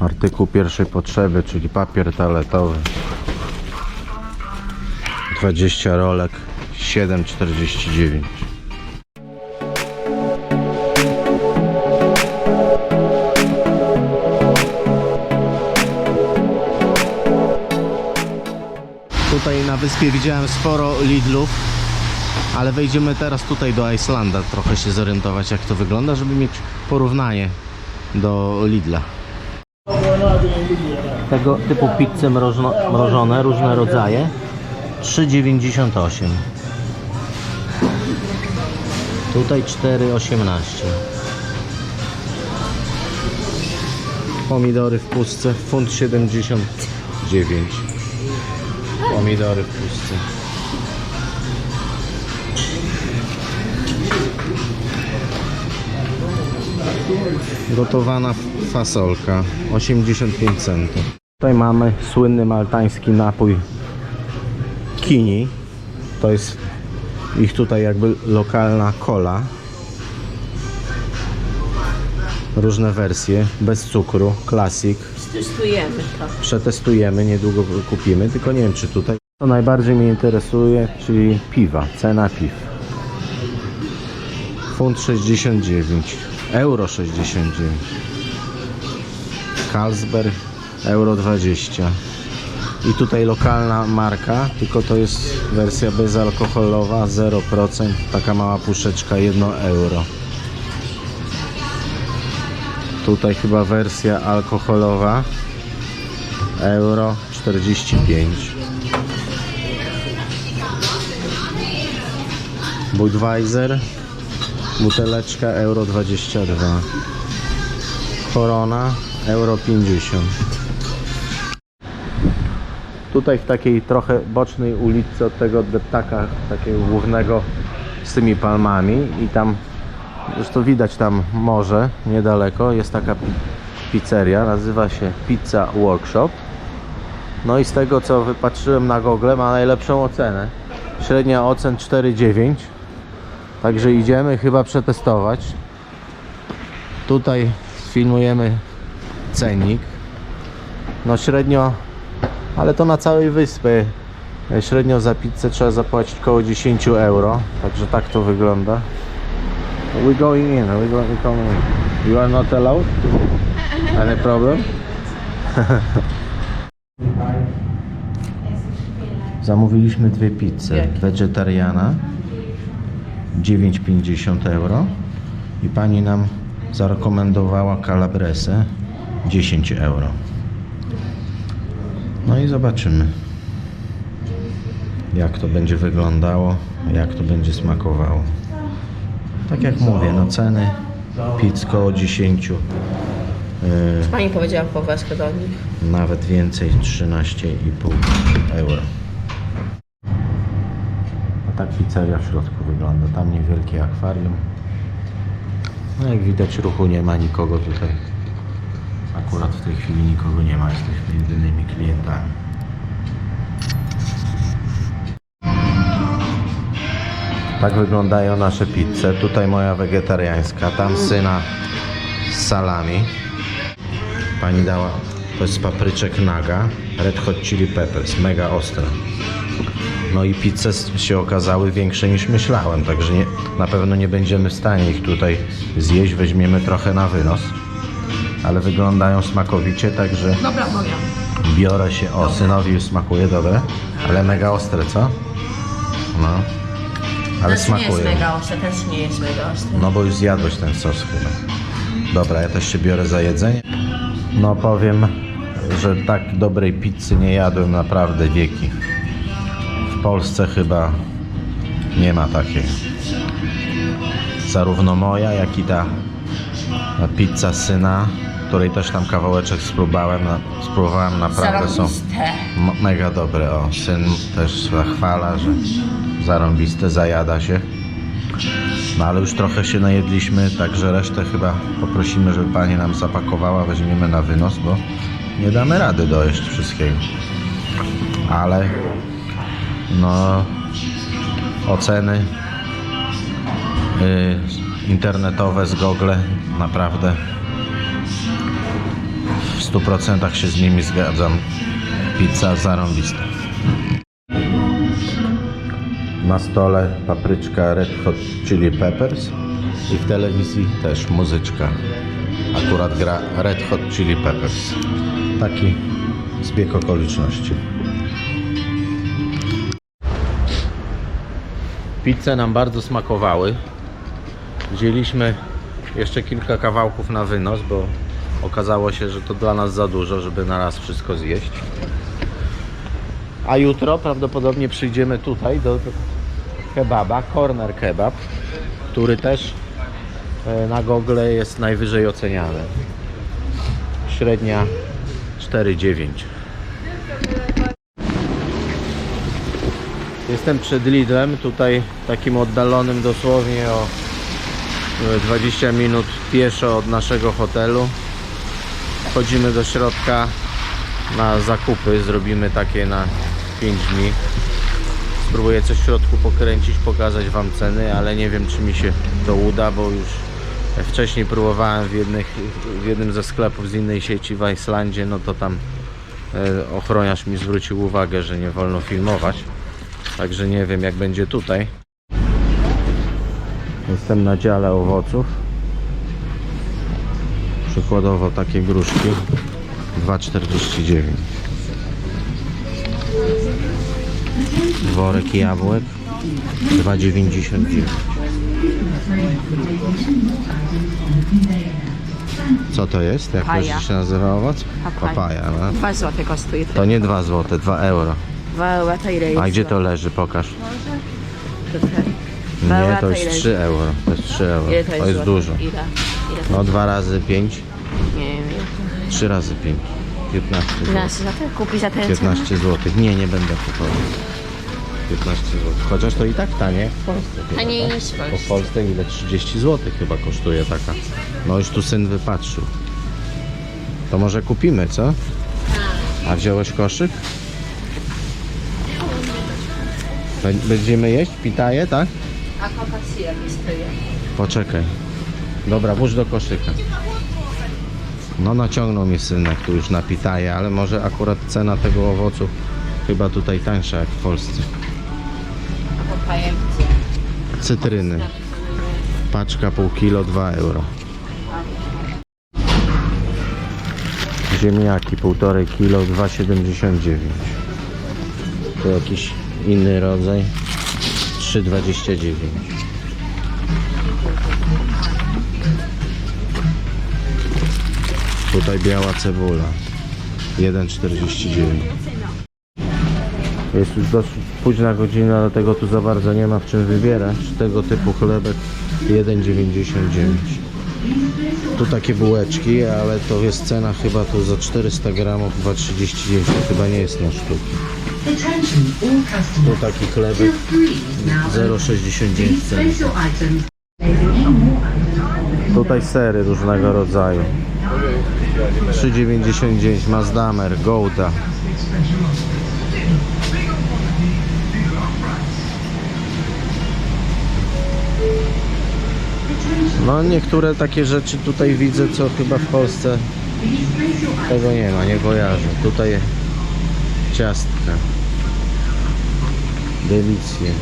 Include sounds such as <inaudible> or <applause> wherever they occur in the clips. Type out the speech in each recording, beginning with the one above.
Artykuł pierwszej potrzeby, czyli papier toaletowy. 20 rolek 7,49. Tutaj na wyspie widziałem sporo Lidlów, ale wejdziemy teraz tutaj do Islanda, trochę się zorientować jak to wygląda, żeby mieć porównanie do Lidla. Tego typu pizze mrożno, mrożone, różne rodzaje. 3,98 Tutaj 4,18 Pomidory w pustce, funt 79 Pomidory w pustce. Gotowana fasolka 85 centów. Tutaj mamy słynny maltański napój Kini. To jest ich tutaj jakby lokalna cola. Różne wersje, bez cukru, classic. Testujemy to. Przetestujemy, niedługo kupimy, tylko nie wiem czy tutaj. Co najbardziej mnie interesuje, czyli piwa, cena piw. Funt 69, euro 69. Carlsberg, euro 20. I tutaj lokalna marka, tylko to jest wersja bezalkoholowa, 0%, taka mała puszeczka, 1 euro. Tutaj chyba wersja alkoholowa, euro 45 Budweiser buteleczka euro 22 Corona euro 50 tutaj w takiej trochę bocznej ulicy od tego deptaka takiego głównego z tymi palmami. I tam to widać tam morze niedaleko. Jest taka pi- pizzeria nazywa się Pizza Workshop. No i z tego co wypatrzyłem na Google ma najlepszą ocenę. Średnia ocen 4,9 także idziemy chyba przetestować. Tutaj filmujemy cennik. No średnio ale to na całej wyspie E, średnio za pizzę trzeba zapłacić około 10 euro także tak to wygląda We going in, we go, we coming in. You are not allowed? Any problem? <laughs> Zamówiliśmy dwie pizze. Jakie? Wegetariana 9,50 euro i pani nam zarekomendowała calabresę 10 euro. No i zobaczymy jak to będzie wyglądało, jak to będzie smakowało. Tak jak mówię, no ceny pizz koło 10, yy, Pani powiedziała po weskę do nich. nawet więcej 13,5 euro. A tak pizzeria w środku wygląda. Tam niewielkie akwarium. No jak widać ruchu nie ma nikogo tutaj. Akurat w tej chwili nikogo nie ma, jesteśmy jedynymi klientami. Tak wyglądają nasze pizze. Tutaj moja wegetariańska, tam syna z salami. Pani dała, to jest papryczek naga, red hot chili peppers, mega ostre. No i pizze się okazały większe niż myślałem, także nie, na pewno nie będziemy w stanie ich tutaj zjeść, weźmiemy trochę na wynos. Ale wyglądają smakowicie, także Dobra, moja. biorę się, o synowi już smakuje, dobre, ale mega ostre, co? No, ale Też nie jest smakuje. mega ostre, też nie jest mega ostre. No bo już zjadłeś ten sos chyba. Dobra, ja też się biorę za jedzenie. No powiem, że tak dobrej pizzy nie jadłem naprawdę wieki. W Polsce chyba nie ma takiej. Zarówno moja, jak i ta pizza syna, której też tam kawałeczek spróbowałem, na, spróbowałem naprawdę są Zarąbiste. M- mega dobre. O, syn też zachwala, że zarąbiste, zajada się. No ale już trochę się najedliśmy, także resztę chyba poprosimy, żeby pani nam zapakowała, weźmiemy na wynos, bo nie damy rady dojeść wszystkiego. Ale no oceny y, internetowe z Google naprawdę 100% się z nimi zgadzam. Pizza zarąbista. Na stole papryczka Red Hot Chili Peppers i w telewizji też muzyczka. Akurat gra Red Hot Chili Peppers. Taki zbieg okoliczności. Pizze nam bardzo smakowały. Wzięliśmy jeszcze kilka kawałków na wynos, bo okazało się, że to dla nas za dużo, żeby na raz wszystko zjeść. A jutro prawdopodobnie przyjdziemy tutaj do kebaba, Corner Kebab, który też e, na Google jest najwyżej oceniany. Średnia 4,9. Jestem przed Lidlem, tutaj takim oddalonym dosłownie o e, 20 minut pieszo od naszego hotelu. Wchodzimy do środka na zakupy, zrobimy takie na 5 dni. Spróbuję coś w środku pokręcić, pokazać Wam ceny, ale nie wiem czy mi się to uda, bo już wcześniej próbowałem w, jednych, w jednym ze sklepów z innej sieci w Islandzie, no to tam e, ochroniarz mi zwrócił uwagę, że nie wolno filmować. Także nie wiem jak będzie tutaj. Jestem na dziale owoców. Przykładowo takie gruszki 2,49 Worek jabłek 2,99 Co to jest? Jak Papaja. to się nazywa owoc? Papaja. Papaja no. 2 złote kosztuje. To nie 2 zł, 2 euro. 2 euro to ile jest? A gdzie to leży? Pokaż. Tutaj. Nie, to jest ile 3 euro. To jest 3 euro. Ile to jest, To jest dużo. Ile? Ile? No 2 razy 5, Nie wiem. 3 razy 5. 15 zł. 11 zł? Kupi za tyle 15 zł. Nie, nie będę kupował. 15 zł. Chociaż to i tak tanie jak w Polsce. chyba, Taniej tak? niż w Bo Polsce. w Polsce ile? 30 zł chyba kosztuje taka. No już tu syn wypatrzył. To może kupimy, co? A wziąłeś koszyk? Bę- Będziemy jeść pitaje, tak? Poczekaj. Dobra, włóż do koszyka. No naciągnął mi synek tu już na pitaje, ale może akurat cena tego owocu chyba tutaj tańsza jak w Polsce. Gdzie? Cytryny. Paczka pół kilo 2 euro. Ziemniaki półtorej kilo 2,79. To jakiś inny rodzaj 3,29. Tutaj biała cebula 1,49. Jest już dosyć późna godzina, dlatego tu za bardzo nie ma w czym wybierać. Tego typu chlebek 1,99. Tu takie bułeczki, ale to jest cena chyba tu za 400 gramów 2,39. To chyba nie jest na sztuki. Tu taki chlebek Till three is now open. 0,69 These cent. special items. Placing in more items. Tutaj sery różnego rodzaju. 3,99 Mazdamer, Gouda. No niektóre takie rzeczy tutaj widzę, co chyba w Polsce tego nie ma, nie kojarzę. Tutaj ciastka. Delicje.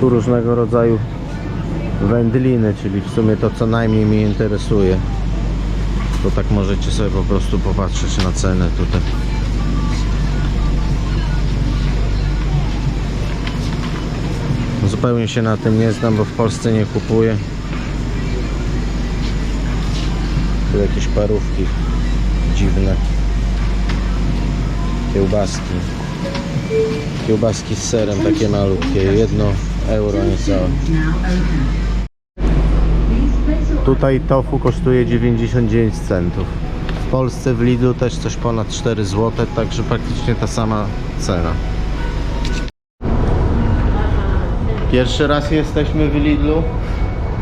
Tu różnego rodzaju wędliny, czyli w sumie to co najmniej mnie interesuje. To tak możecie sobie po prostu popatrzeć na cenę tutaj. Zupełnie się na tym nie znam, bo w Polsce nie kupuję. Tu jakieś parówki dziwne. Kiełbaski. Kiełbaski z serem takie malutkie, jedno euro niecałe. Tutaj tofu kosztuje 99 centów. W Polsce w Lidlu też coś ponad 4 zł, także praktycznie ta sama cena. Pierwszy raz jesteśmy w Lidlu,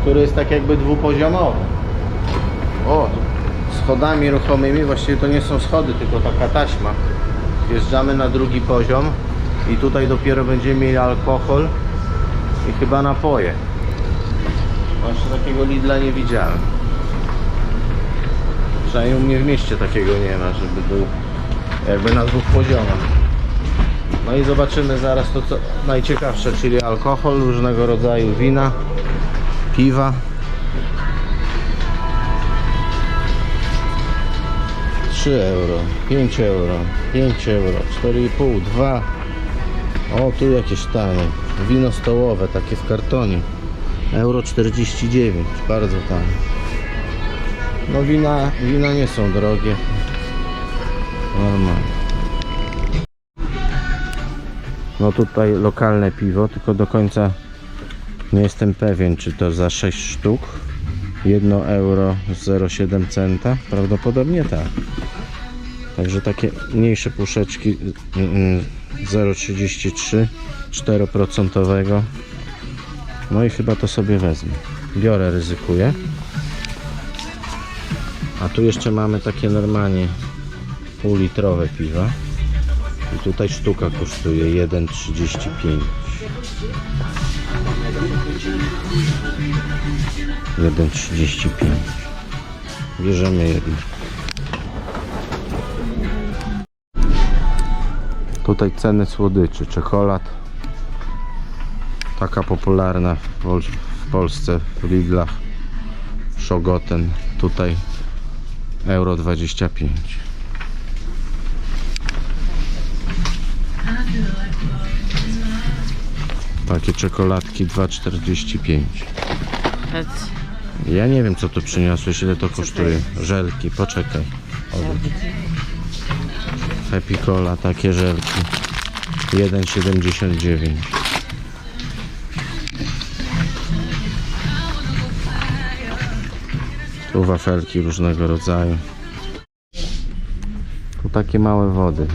który jest tak jakby dwupoziomowy. O, schodami ruchomymi, właściwie to nie są schody, tylko taka taśma. Wjeżdżamy na drugi poziom i tutaj dopiero będziemy mieli alkohol i chyba napoje. Jeszcze takiego Lidla nie widziałem. Przynajmniej u mnie w mieście takiego nie ma, żeby był jakby na dwóch poziomach. No i zobaczymy zaraz to co najciekawsze, czyli alkohol, różnego rodzaju wina, piwa. Trzy euro, 5 euro, 5 euro, 4,5, 2. O, tu jakieś tanie. Wino stołowe, takie w kartonie. Euro 49, bardzo tanie. No wina, wina nie są drogie. Normalnie. No tutaj lokalne piwo, tylko do końca nie jestem pewien, czy to za 6 sztuk 1 euro 0,7 centa. Prawdopodobnie tak. Także takie mniejsze puszeczki mm, 0,33 4%. No i chyba to sobie wezmę. Biorę, ryzykuję. A tu jeszcze mamy takie normalnie półlitrowe piwa. I tutaj sztuka kosztuje 1,35. Jeden trzydzieści pięć. Bierzemy jedno. Tutaj ceny słodyczy, czekolad. Taka popularna w, Pol w Polsce w Lidlach. Szogoten. Tutaj euro 25. Takie czekoladki 2,45. Ja nie wiem co tu przyniosłeś, ile to kosztuje. Żelki, poczekaj. O. Happy Cola, takie żelki. 1,79. Tu wafelki różnego rodzaju. Tu takie małe wody.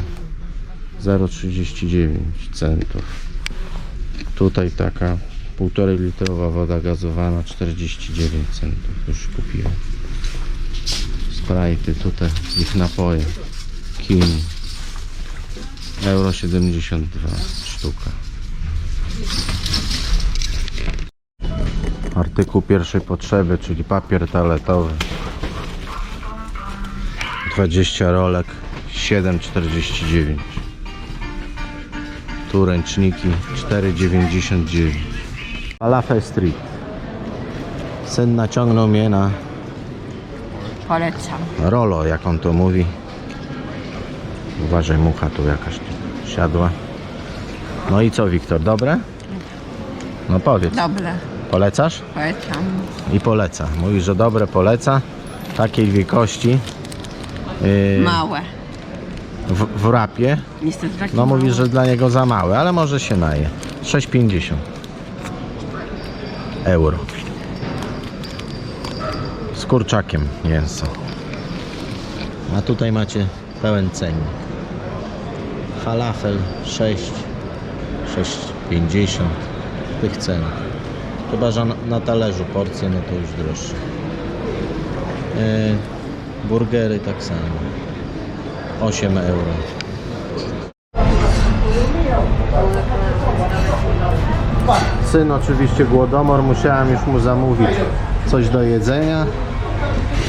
0,39 centów. Tutaj taka półtorej litrowa woda gazowana 49 centów. Już kupiłem. Sprite tutaj, ich napoje. Kini. Euro 72 sztuka. Artykuł pierwszej potrzeby, czyli papier toaletowy. 20 rolek 7,49. Tu ręczniki 4,99. Falafel Street. Syn naciągnął mnie na Polecam. Rolo, jak on to mówi. Uważaj, mucha tu jakaś siadła. No i co, Wiktor, dobre? No powiedz, Dobre. polecasz? Polecam. I poleca. Mówi, że dobre poleca. Takiej wielkości. Yy, Małe. w, w rapie. Niestety takie No mówi, małe. że dla niego za małe, ale może się naje. 6,50 euro. Z kurczakiem mięso. A tutaj macie pełen cennik. Falafel 6, 6,50 tych cen. Chyba, że na, talerzu porcje, no to już droższe. Yy, burgery tak samo. 8 euro. Syn oczywiście głodomor, musiałem już mu zamówić coś do jedzenia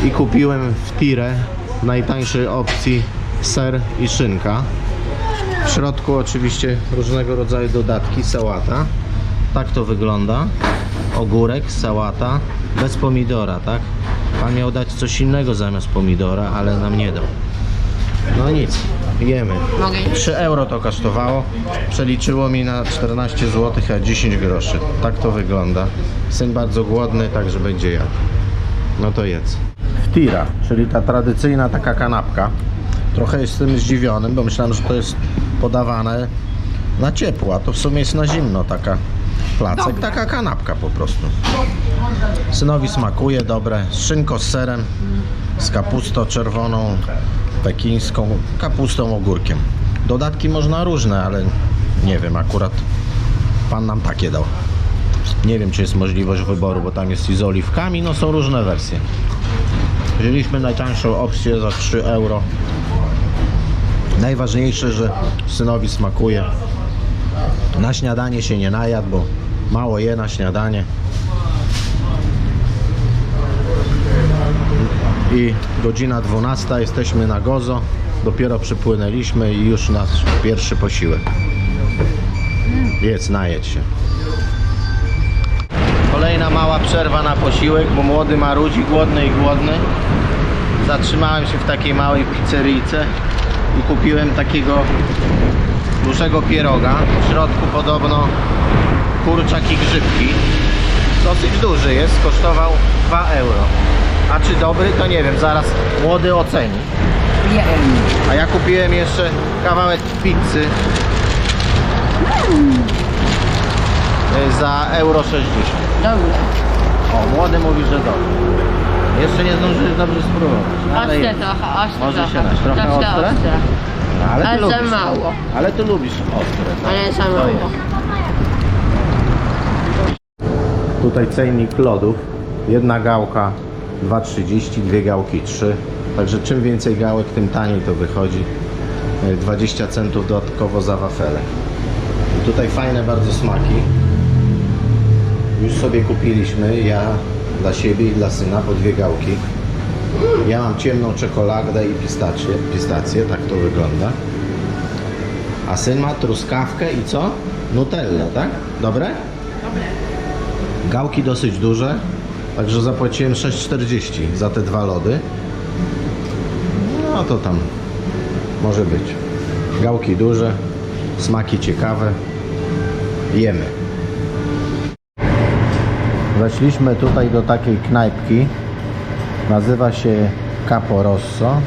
i kupiłem w tire w najtańszej opcji ser i szynka. W środku oczywiście różnego rodzaju dodatki, sałata. Tak to wygląda. Ogórek, sałata, bez pomidora, tak? Pan miał dać coś innego zamiast pomidora, ale nam nie dał. No nic, jemy. Mogę iść? 3 euro to kosztowało. Przeliczyło mi na 14 zł, a 10 groszy. Tak to wygląda. Syn bardzo głodny, także będzie jadł. No to jedz. Wtira, czyli ta tradycyjna taka kanapka. Trochę jestem zdziwiony, bo myślałem, że to jest podawane na ciepło, a to w sumie jest na zimno taka placek, taka kanapka po prostu. Synowi smakuje, dobre. Z szynką z serem, z kapustą czerwoną, pekińską, kapustą, ogórkiem. Dodatki można różne, ale nie wiem, akurat pan nam takie dał. Nie wiem, czy jest możliwość wyboru, bo tam jest i z oliwkami, no są różne wersje. Wzięliśmy najtańszą opcję za 3 euro. Najważniejsze, że synowi smakuje. Na śniadanie się nie najadł, bo mało je na śniadanie. I godzina 12, jesteśmy na Gozo. Dopiero przypłynęliśmy i już nasz pierwszy posiłek. Jedz, najedź się. Kolejna mała przerwa na posiłek, bo młody marudzi, głodny i głodny. Zatrzymałem się w takiej małej pizzeryjce i kupiłem takiego dużego pieroga. W środku podobno kurczak i grzybki. Dosyć duży jest, kosztował 2 euro. A czy dobry, to nie wiem, zaraz młody oceni. A ja kupiłem jeszcze kawałek pizzy y, za euro 60. Dobra. O, młody mówi, że dobry. Jeszcze nie zdążyłeś dobrze spróbować. Ale Ostre jest. trochę, ostre Może się trochę. dać. Trochę ostre? No, ale, ty Ale za lubisz. mało. Ale ty lubisz ostre. tak? Ale za To mało. jest. Tutaj cennik lodów. Jedna gałka 2,30, dwie gałki 3. Także czym więcej gałek, tym taniej to wychodzi. E, 20 centów dodatkowo za wafelę. I tutaj fajne bardzo smaki. Już sobie kupiliśmy, ja dla siebie i dla syna po dwie gałki. Ja mam ciemną czekoladę i pistację, pistację, tak to wygląda. A syn ma truskawkę i co? Nutellę, tak? Dobre? Dobre. Gałki dosyć duże, także zapłaciłem 6,40 za te dwa lody. No to tam może być. Gałki duże, smaki ciekawe. Jemy. Weszliśmy tutaj do takiej knajpki. Nazywa się Capo Rosso.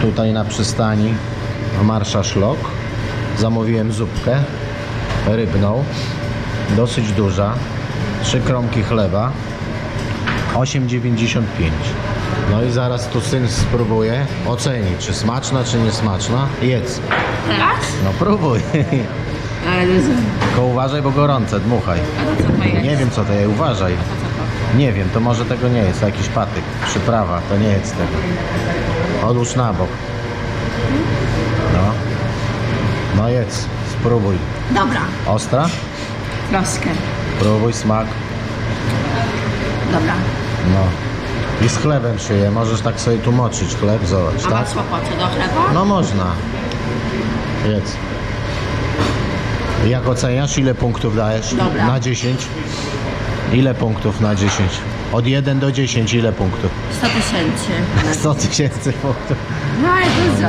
Tutaj na przystani w Marsza Szlok. Zamówiłem zupkę rybną. Dosyć duża. Trzy kromki chleba. 8,95. No i zaraz tu syn spróbuje ocenić, czy smaczna, czy niesmaczna. Jedz. Teraz? No próbuj. Ale dużo. Tylko uważaj, bo gorące, dmuchaj. A to co to jest? Nie wiem co to jest, uważaj. To co to? Nie wiem, to może tego nie jest, to jakiś patyk, przyprawa, to nie jest tego. Odłóż na bok. No. No jedz, spróbuj. Dobra. Ostra? Troskę. Próbuj smak. Dobra. No. I z chlebem się je, możesz tak sobie tu moczyć chleb, zobacz, A tak? masło po co? Do chleba? No można. Jedz. Jak oceniasz? Ile punktów dajesz? Dobra. Na 10? Ile punktów na 10? Od 1 do 10 ile punktów? 100 tysięcy. 100 tysięcy punktów. No ale dużo.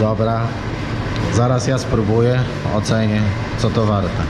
Dobra. Zaraz ja spróbuję, ocenię, co to warte.